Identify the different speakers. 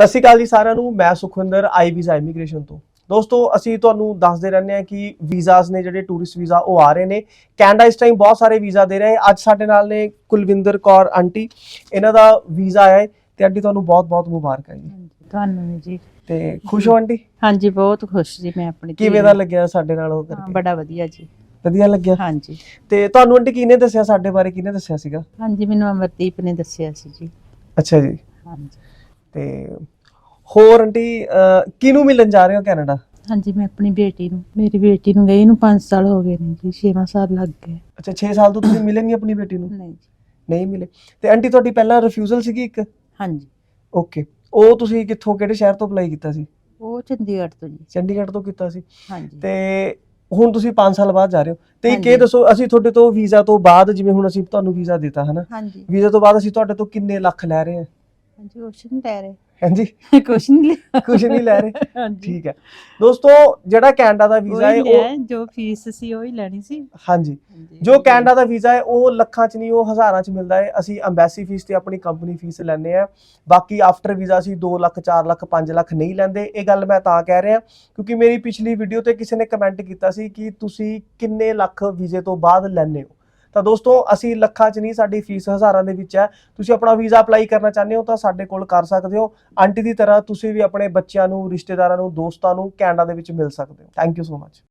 Speaker 1: ਸਤਿ ਸ਼੍ਰੀ ਅਕਾਲ ਜੀ ਸਾਰਿਆਂ ਨੂੰ ਮੈਂ ਸੁਖਵਿੰਦਰ ਆਈ ਵੀਜ਼ਾ ਇਮੀਗ੍ਰੇਸ਼ਨ ਤੋਂ। ਦੋਸਤੋ ਅਸੀਂ ਤੁਹਾਨੂੰ ਦੱਸਦੇ ਰਹਿੰਦੇ ਹਾਂ ਕਿ ਵੀਜ਼ਾਸ ਨੇ ਜਿਹੜੇ ਟੂਰਿਸਟ ਵੀਜ਼ਾ ਉਹ ਆ ਰਹੇ ਨੇ। ਕੈਨੇਡਾ ਇਸ ਟਾਈਮ ਬਹੁਤ ਸਾਰੇ ਵੀਜ਼ਾ ਦੇ ਰਹੇ। ਅੱਜ ਸਾਡੇ ਨਾਲ ਨੇ ਕੁਲਵਿੰਦਰ ਕੌਰ ਆਂਟੀ। ਇਹਨਾਂ ਦਾ ਵੀਜ਼ਾ ਆਇਆ ਹੈ ਤੇ ਆਂਟੀ ਤੁਹਾਨੂੰ ਬਹੁਤ ਬਹੁਤ ਮੁਬਾਰਕਾਂ ਜੀ।
Speaker 2: ਤੁਹਾਨੂੰ ਵੀ ਜੀ।
Speaker 1: ਤੇ ਖੁਸ਼ ਹੋ ਆਂਟੀ?
Speaker 2: ਹਾਂਜੀ ਬਹੁਤ ਖੁਸ਼ ਜੀ ਮੈਂ ਆਪਣੀ
Speaker 1: ਕਿਵੇਂ ਦਾ। ਲੱਗਿਆ ਸਾਡੇ ਨਾਲ ਉਹ ਕਰਕੇ?
Speaker 2: ਬੜਾ ਵਧੀਆ ਜੀ।
Speaker 1: ਵਧੀਆ ਲੱਗਿਆ?
Speaker 2: ਹਾਂਜੀ।
Speaker 1: ਤੇ ਤੁਹਾਨੂੰ ਆਂਟੀ ਕਿਹਨੇ ਦੱਸਿਆ? ਸਾਡੇ ਬਾਰੇ ਕਿਹਨੇ ਦੱਸਿਆ ਸੀਗਾ?
Speaker 2: ਹਾਂਜੀ ਮੈਨੂੰ ਅਮਰਦੀਪ ਨੇ ਦੱਸਿਆ ਸੀ ਜੀ।
Speaker 1: ਅੱਛਾ ਜੀ।
Speaker 2: ਹਾਂਜੀ।
Speaker 1: ਤੇ ਹੋਰ ਆਂਟੀ ਕਿਹਨੂੰ ਮਿਲਣ ਜਾ ਰਹੇ ਹੋ ਕੈਨੇਡਾ?
Speaker 2: ਹਾਂਜੀ ਮੈਂ ਆਪਣੀ ਬੇਟੀ ਨੂੰ ਮੇਰੀ ਬੇਟੀ ਨੂੰ ਗਈ ਨੂੰ 5 ਸਾਲ ਹੋ ਗਏ ਨੇ ਜੀ 6 ਸਾਲ ਲੱਗ ਗਏ
Speaker 1: ਅੱਛਾ 6 ਸਾਲ ਤੋਂ ਤੁਸੀਂ ਮਿਲੇ ਨਹੀਂ ਆਪਣੀ ਬੇਟੀ ਨੂੰ?
Speaker 2: ਨਹੀਂ ਜੀ।
Speaker 1: ਨਹੀਂ ਮਿਲੇ। ਤੇ ਆਂਟੀ ਤੁਹਾਡੀ ਪਹਿਲਾਂ ਰਿਫਿਊਜ਼ਲ ਸੀਗੀ ਇੱਕ?
Speaker 2: ਹਾਂਜੀ।
Speaker 1: ਓਕੇ। ਉਹ ਤੁਸੀਂ ਕਿੱਥੋਂ ਕਿਹੜੇ ਸ਼ਹਿਰ ਤੋਂ ਅਪਲਾਈ ਕੀਤਾ ਸੀ?
Speaker 2: ਉਹ ਚੰਡੀਗੜ੍ਹ ਤੋਂ ਜੀ।
Speaker 1: ਚੰਡੀਗੜ੍ਹ ਤੋਂ ਕੀਤਾ ਸੀ।
Speaker 2: ਹਾਂਜੀ।
Speaker 1: ਤੇ ਹੁਣ ਤੁਸੀਂ 5 ਸਾਲ ਬਾਅਦ ਜਾ ਰਹੇ ਹੋ। ਤੇ ਇਹ। ਦੱਸੋ ਅਸੀਂ ਤੁਹਾਡੇ ਤੋਂ ਵੀਜ਼ਾ ਤੋਂ ਬਾਅਦ ਜਿਵੇਂ ਹੁਣ ਅਸੀਂ ਤੁਹਾਨੂੰ ਵੀਜ਼ਾ ਦਿੱਤਾ ਹਨਾ? ਵੀਜ਼ਾ ਤੋਂ ਬਾਅਦ ਅਸੀਂ ਤੁਹਾਡੇ ਤੋਂ ਕਿੰਨੇ ਲੱਖ ਲੈ ਰਹੇ ਹਾਂ?
Speaker 2: ਹਾਂਜੀ ਕੁਛ ਨਹੀਂ ਲੈ ਰਹੇ।
Speaker 1: ਹਾਂਜੀ?
Speaker 2: ਕੁਛ ਨਹੀਂ ਲਿਆ।
Speaker 1: ਕੁਝ ਨਹੀਂ ਲੈ ਰਹੇ?
Speaker 2: ਹਾਂਜੀ।
Speaker 1: ਠੀਕ ਹੈ। ਦੋਸਤੋ ਜਿਹੜਾ ਕੈਨੇਡਾ ਦਾ ਵੀਜ਼ਾ ਹੈ
Speaker 2: ਉਹੀ ਜੋ ਫੀਸ ਸੀ ਉਹ ਹੀ ਲੈਣੀ ਸੀ।
Speaker 1: ਹਾਂਜੀ। ਜੋ ਕੈਨੇਡਾ ਦਾ ਵੀਜ਼ਾ ਹੈ ਉਹ ਲੱਖਾਂ ਚ ਨਹੀਂ ਉਹ ਹਜ਼ਾਰਾਂ ਚ ਮਿਲਦਾ ਹੈ। ਅਸੀਂ ਐਮਬੈਸੀ ਫੀਸ ਤੇ ਆਪਣੀ ਕੰਪਨੀ ਫੀਸ ਲੈਂਦੇ ਆ ਬਾਕੀ ਆਫਟਰ ਵੀਜ਼ਾ ਅਸੀਂ 2 ਲੱਖ 4 ਲੱਖ 5 ਲੱਖ ਨਹੀਂ ਲੈਂਦੇ। ਇਹ ਗੱਲ ਮੈਂ ਤਾਂ ਕਹਿ ਰਿਹਾ ਕਿਉਂਕਿ ਮੇਰੀ ਪਿਛਲੀ ਵੀਡੀਓ ਤੇ ਕਿਸੇ ਨੇ ਕਮੈਂਟ ਕੀਤਾ ਸੀ ਕਿ ਤੁਸੀਂ ਕਿੰਨੇ ਲੱਖ ਵੀਜ਼ੇ ਤੋਂ ਬਾਅਦ ਲੈਂਦੇ ਹੋ? ਤਾਂ ਦੋਸਤੋ, ਅਸੀਂ ਲੱਖਾਂ ਚ ਨਹੀਂ, ਸਾਡੀ ਫੀਸ ਹਜ਼ਾਰਾਂ ਦੇ ਵਿੱਚ ਹੈ। ਤੁਸੀਂ ਆਪਣਾ ਵੀਜ਼ਾ ਅਪਲਾਈ ਕਰਨਾ ਚਾਹੁੰਦੇ ਹੋ ਤਾਂ ਸਾਡੇ ਕੋਲ ਕਰ ਸਕਦੇ ਹੋ। ਆਂਟੀ ਦੀ ਤਰ੍ਹਾਂ ਤੁਸੀਂ ਵੀ ਆਪਣੇ ਬੱਚਿਆਂ ਨੂੰ, ਰਿਸ਼ਤੇਦਾਰਾਂ ਨੂੰ, ਦੋਸਤਾਂ ਨੂੰ ਕੈਨੇਡਾ ਦੇ ਵਿੱਚ ਮਿਲ ਸਕਦੇ ਹੋ। Thank you so much